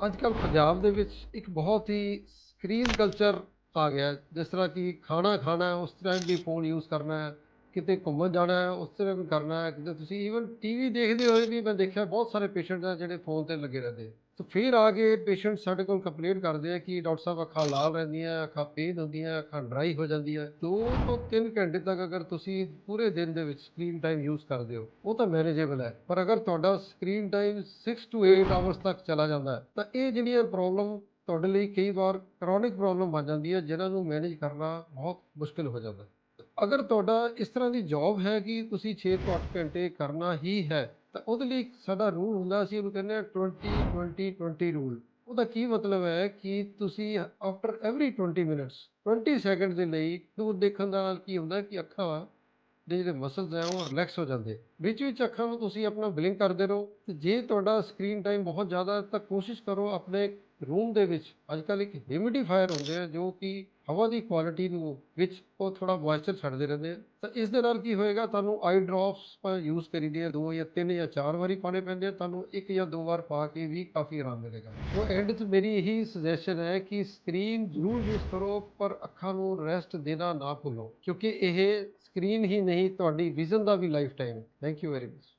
ਅੱਜ ਕੱਲ੍ਹ ਪੰਜਾਬ ਦੇ ਵਿੱਚ ਇੱਕ ਬਹੁਤ ਹੀ ਸਕਰੀਨ ਕਲਚਰ ਆ ਗਿਆ ਜਿਸ ਤਰ੍ਹਾਂ ਕਿ ਖਾਣਾ ਖਾਣਾ ਉਸ ਤਰ੍ਹਾਂ ਵੀ ਫੋਨ ਯੂਜ਼ ਕਰਨਾ ਕਿਤੇ ਘੁੰਮਣ ਜਾਣਾ ਹੈ, ਉਸ ਤਰ੍ਹਾਂ ਵੀ ਕਰਨਾ ਹੈ, ਕਿਤੇ ਤੁਸੀਂ ਈਵਨ ਟੀਵੀ ਦੇਖਦੇ ਹੋਏ ਵੀ ਮੈਂ ਦੇਖਿਆ ਬਹੁਤ ਸਾਰੇ ਪੇਸ਼ੈਂਟ ਆ ਜਿਹੜੇ ਫੋਨ ਤੇ ਲੱਗੇ ਰਹਿੰਦੇ ਸੋ ਫਿਰ ਆ ਕੇ ਪੇਸ਼ੈਂਟ ਸਾਡੇ ਕੋਲ ਕੰਪਲੇਂਟ ਕਰਦੇ ਆ ਕਿ ਡਾਕਟਰ ਸਾਹਿਬ ਅੱਖਾਂ ਲਾਲ ਰਹਿੰਦੀਆਂ, ਅੱਖਾਂ ਪੇਨ ਹੁੰਦੀਆਂ, ਅੱਖਾਂ ਡਰਾਈ ਹੋ ਜਾਂਦੀਆਂ। ਦੋ ਤੋਂ ਤਿੰਨ ਘੰਟੇ ਤੱਕ ਅਗਰ ਤੁਸੀਂ ਪੂਰੇ ਦਿਨ ਦੇ ਵਿੱਚ ਸਕਰੀਨ ਟਾਈਮ ਯੂਜ਼ ਕਰਦੇ ਹੋ, ਉਹ ਤਾਂ ਮੈਨੇਜੇਬਲ ਹੈ। ਪਰ ਅਗਰ ਤੁਹਾਡਾ ਸਕਰੀਨ ਟਾਈਮ 6 ਤੋਂ 8 ਆਵਰਸ ਤੱਕ ਚਲਾ ਜਾਂਦਾ ਤਾਂ ਇਹ ਜਿਹੜੀਆਂ ਪ੍ਰੋਬਲਮ ਤੁਹਾਡੇ ਲਈ ਕਈ ਵਾਰ ਕ੍ਰੋਨਿਕ ਪ੍ਰੋਬਲਮ ਬਣ ਜਾਂਦੀ ਹੈ ਜਿਨ੍ਹਾਂ ਨੂੰ ਮੈਨੇਜ ਕਰਨਾ ਬਹੁਤ ਮੁਸ਼ਕਿਲ ਹੋ ਜਾਂਦਾ ਅਗਰ ਤੁਹਾਡਾ ਇਸ ਤਰ੍ਹਾਂ ਦੀ ਜੌਬ ਹੈ ਕਿ ਤੁਸੀਂ 6 ਤੋਂ 8 ਘੰਟੇ ਕਰਨਾ ਹੀ ਹੈ, ਤਾਂ ਉਹਦੇ ਲਈ ਇੱਕ ਸਾਡਾ ਰੂਲ ਹੁੰਦਾ, ਅਸੀਂ ਉਹਨੂੰ ਕਹਿੰਦੇ ਆ 20 20 20 ਰੂਲ ਉਹਦਾ ਕੀ ਮਤਲਬ ਹੈ ਕਿ ਤੁਸੀਂ ਆਫਟਰ ਐਵਰੀ 20 ਮਿੰਟਸ 20 ਸੈਕਿੰਡ ਦੇ ਲਈ ਦੂਰ ਦੇਖਣ ਦਾ ਨਾਲ ਕੀ ਹੁੰਦਾ ਕਿ ਅੱਖਾਂ ਦੇ ਜਿਹੜੇ ਮਸਲਸ ਹੈ ਉਹ ਰਿਲੈਕਸ ਹੋ ਜਾਂਦੇ। ਵਿੱਚ ਵਿੱਚ ਅੱਖਾਂ ਨੂੰ ਤੁਸੀਂ ਆਪਣਾ ਬਲਿੰਕ ਕਰਦੇ ਰਹੋ। ਤੇ ਜੇ ਤੁਹਾਡਾ ਸਕਰੀਨ ਟਾਈਮ ਬਹੁਤ ਜ਼ਿਆਦਾ ਹੈ, ਤਾਂ ਕੋਸ਼ਿਸ਼ ਕਰੋ ਆਪਣੇ ਰੂਮ ਦੇ ਵਿੱਚ ਅੱਜ ਕੱਲ੍ਹ ਇੱਕ ਹਿਊਮੀਡੀਫਾਇਰ ਹੁੰਦੇ ਆ, ਜੋ ਕਿ ਹਵਾ ਦੀ ਕੁਆਲਿਟੀ ਨੂੰ ਵਿੱਚ ਉਹ ਥੋੜ੍ਹਾ ਮੋਇਸਚਰ ਛੱਡਦੇ ਰਹਿੰਦੇ ਆ। ਤਾਂ ਇਸ ਦੇ ਨਾਲ ਕੀ ਹੋਏਗਾ? ਤੁਹਾਨੂੰ ਆਈ ਡ੍ਰੌਪਸ ਪਰ ਯੂਜ਼ ਕਰੀਦੇ ਹੈ ਦੋ ਜਾਂ ਤਿੰਨ ਜਾਂ ਚਾਰ ਵਾਰੀ ਪਾਣੇ ਪੈਂਦੇ ਆ, ਤੁਹਾਨੂੰ ਇੱਕ ਜਾਂ ਦੋ ਵਾਰ ਪਾ ਕੇ ਵੀ ਕਾਫੀ ਆਰਾਮ ਮਿਲੇਗਾ। ਸੋ ਐਂਡ 'ਚ ਮੇਰੀ ਇਹੀ ਸੁਜੈਸ਼ਨ ਹੈ ਕਿ ਸਕਰੀਨ ਜ਼ਰੂਰ ਯੂਜ਼ ਕਰੋ, ਪਰ ਅੱਖਾਂ ਨੂੰ ਰੈਸਟ ਦੇਣਾ ਨਾ ਭੁੱਲੋ, ਕਿਉਂਕਿ ਇਹ ਸਕਰੀਨ ਹੀ ਨਹੀਂ, ਤੁਹਾਡੀ ਵਿਜ਼ਨ ਦਾ ਵੀ life time thank you very much